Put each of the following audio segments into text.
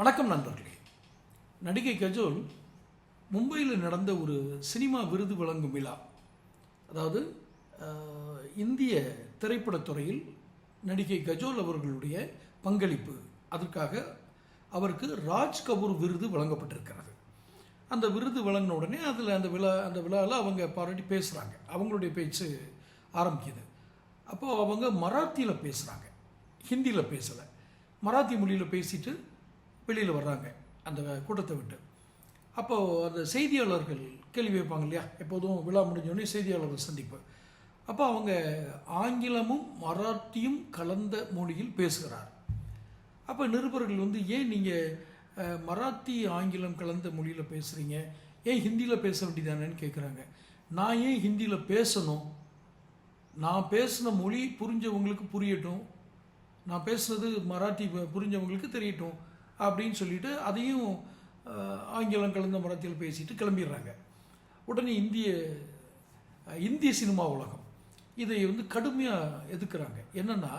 வணக்கம் நண்பர்களே. நடிகை கஜோல் மும்பையில் நடந்த ஒரு சினிமா விருது வழங்கும் விழா அதாவது இந்திய திரைப்படத்துறையில் நடிகை கஜோல் அவர்களுடைய பங்களிப்பு அதற்காக அவருக்கு ராஜ் கபூர் விருது வழங்கப்பட்டிருக்கிறது. அந்த விருது வழங்கின உடனே அதில் அந்த விழா அந்த விழாவில் அவங்க பாராட்டி பேசுகிறாங்க அவங்களுடைய பேச்சு ஆரம்பிக்குது. அப்போது அவங்க மராத்தியில் பேசுகிறாங்க ஹிந்தியில் பேசலை. மராத்தி மொழியில் பேசிட்டு வெளியில் வர்றாங்க அந்த கூட்டத்தை விட்டு. அப்போது அந்த செய்தியாளர்கள் கேள்வி வைப்பாங்க இல்லையா? எப்போதும் விழா முடிஞ்சோடனே செய்தியாளர்கள் சந்திப்பு. அப்போ அவங்க ஆங்கிலமும் மராத்தியும் கலந்த மொழியில் பேசுகிறார். அப்போ நிருபர்கள் வந்து ஏன் நீங்கள் மராத்தி ஆங்கிலம் கலந்த மொழியில் பேசுகிறீங்க ஏன் ஹிந்தியில் பேச வேண்டியதானேன்னு கேட்குறாங்க நான் ஏன் ஹிந்தியில் பேசணும்? நான் பேசின மொழி புரிஞ்சவங்களுக்கு புரியட்டும். நான் பேசுனது மராத்தி புரிஞ்சவங்களுக்கு தெரியட்டும். அப்படின்னு சொல்லிட்டு அதையும் ஆங்கிலம் கலந்த மரத்தில் பேசிட்டு கிளம்பிடுறாங்க. உடனே இந்திய இந்திய சினிமா உலகம் இதை வந்து கடுமையாக எதிர்க்கிறாங்க. என்னன்னா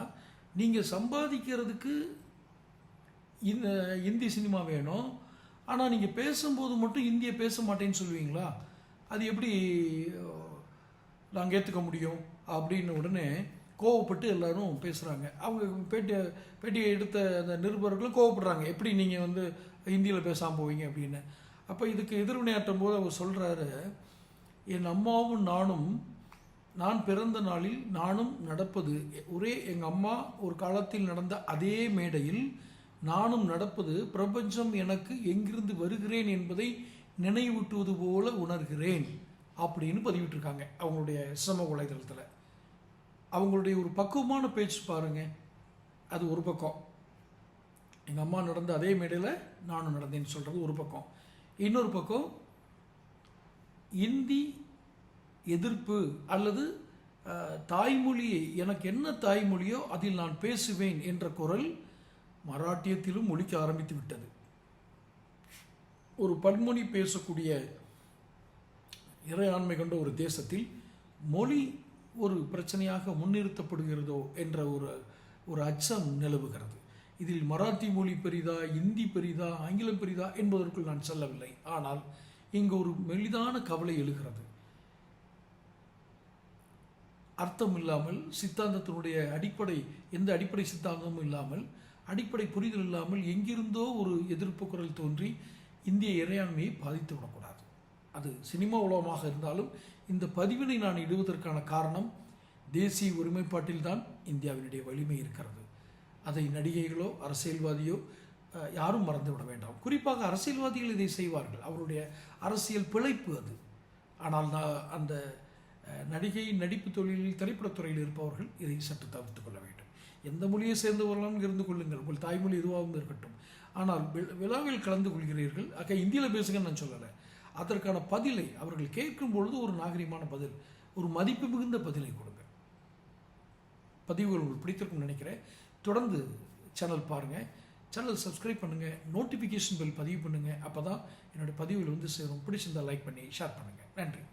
நீங்கள் சம்பாதிக்கிறதுக்கு இந்த இந்தி சினிமா வேணும். ஆனால் நீங்கள் பேசும்போது மட்டும் இந்தியை பேச மாட்டேன்னு சொல்லுவீங்களா? அது எப்படி நாங்கள் ஏற்றுக்க முடியும்? அப்படின்னு உடனே கோவப்பட்டு எல்லாரும் பேசுகிறாங்க அவங்க பேட்டி பேட்டியை எடுத்த அந்த நிருபர்களும் கோவப்படுறாங்க. எப்படி நீங்கள் வந்து ஹிந்தியில் பேசாமல் போவீங்க அப்படின்னு. அப்போ இதுக்கு எதிர்வினையாற்றும் போது அவர் சொல்கிறாரு என் அம்மாவும் நானும் நான் பிறந்த நாளில் நானும் நடப்பது ஒரே எங்கள் அம்மா ஒரு காலத்தில் நடந்த அதே மேடையில் நானும் நடப்பது பிரபஞ்சம் எனக்கு எங்கிருந்து வருகிறேன் என்பதை நினைவூட்டுவது போல உணர்கிறேன் அப்படின்னு பதிவிட்டிருக்காங்க அவங்களுடைய சமூக வலைதளத்தில் அவங்களுடைய ஒரு பக்குவமான பேச்சு பாருங்கள் அது ஒரு பக்கம். எங்கள் அம்மா நடந்த அதே மேடையில் நானும் நடந்தேன்னு சொல்கிறது ஒரு பக்கம். இன்னொரு பக்கம் இந்தி எதிர்ப்பு அல்லது தாய்மொழி எனக்கு என்ன தாய்மொழியோ அதில் நான் பேசுவேன் என்ற குரல் மராட்டியத்திலும் ஒழிக்க ஆரம்பித்து விட்டது. ஒரு பன்மொழி பேசக்கூடிய இறையாண்மை கொண்ட ஒரு தேசத்தில் மொழி ஒரு பிரச்சனையாக முன்னிறுத்தப்படுகிறதோ என்ற ஒரு ஒரு அச்சம் நிலவுகிறது. இதில் மராத்தி மொழி பெரிதா இந்தி பெரிதா ஆங்கிலம் பெரிதா என்பதற்குள் நான் செல்லவில்லை. ஆனால் இங்கு ஒரு மெலிதான கவலை எழுகிறது. அர்த்தம் இல்லாமல் சித்தாந்தத்தினுடைய அடிப்படை எந்த அடிப்படை சித்தாந்தமும் இல்லாமல் அடிப்படை புரிதல் இல்லாமல் எங்கிருந்தோ ஒரு எதிர்ப்பு குரல் தோன்றி இந்திய இறையாண்மையை பாதித்து விடக்கூடாது. அது சினிமா உலகமாக இருந்தாலும் இந்த பதிவினை நான் இடுவதற்கான காரணம் தேசிய ஒருமைப்பாட்டில்தான் இந்தியாவினுடைய வலிமை இருக்கிறது. அதை நடிகைகளோ அரசியல்வாதியோ யாரும் மறந்து விட வேண்டாம். குறிப்பாக அரசியல்வாதிகள் இதை செய்வார்கள். அவருடைய அரசியல் பிழைப்பு அது. ஆனால் நான் அந்த நடிகை நடிப்பு தொழிலில் திரைப்படத்துறையில் இருப்பவர்கள் இதை சற்று தவிர்த்து கொள்ள வேண்டும். எந்த மொழியை சேர்ந்தவர்களும் இருந்து கொள்ளுங்கள். உங்கள் தாய்மொழி எதுவாகவும் இருக்கட்டும். ஆனால் விழாவில் கலந்து கொள்கிறீர்கள். அக்கா இந்தியில் பேசுங்கன்னு நான் சொல்லலை. அதற்கான பதிலை அவர்கள் கேட்கும் பொழுது ஒரு நாகரிகமான பதில் ஒரு மதிப்பு மிகுந்த பதிலை கொடுங்க. பதிவுகள் உங்களுக்கு பிடித்திருக்கும்னு நினைக்கிறேன். தொடர்ந்து சேனல் பாருங்கள் சேனல் சப்ஸ்கிரைப் பண்ணுங்கள் நோட்டிஃபிகேஷன் பெல் பதிவு பண்ணுங்கள் அப்போ தான் என்னோடய பதிவுகள் வந்து சேரும். பிடிச்சிருந்தா லைக் பண்ணி ஷேர் பண்ணுங்கள் நன்றி.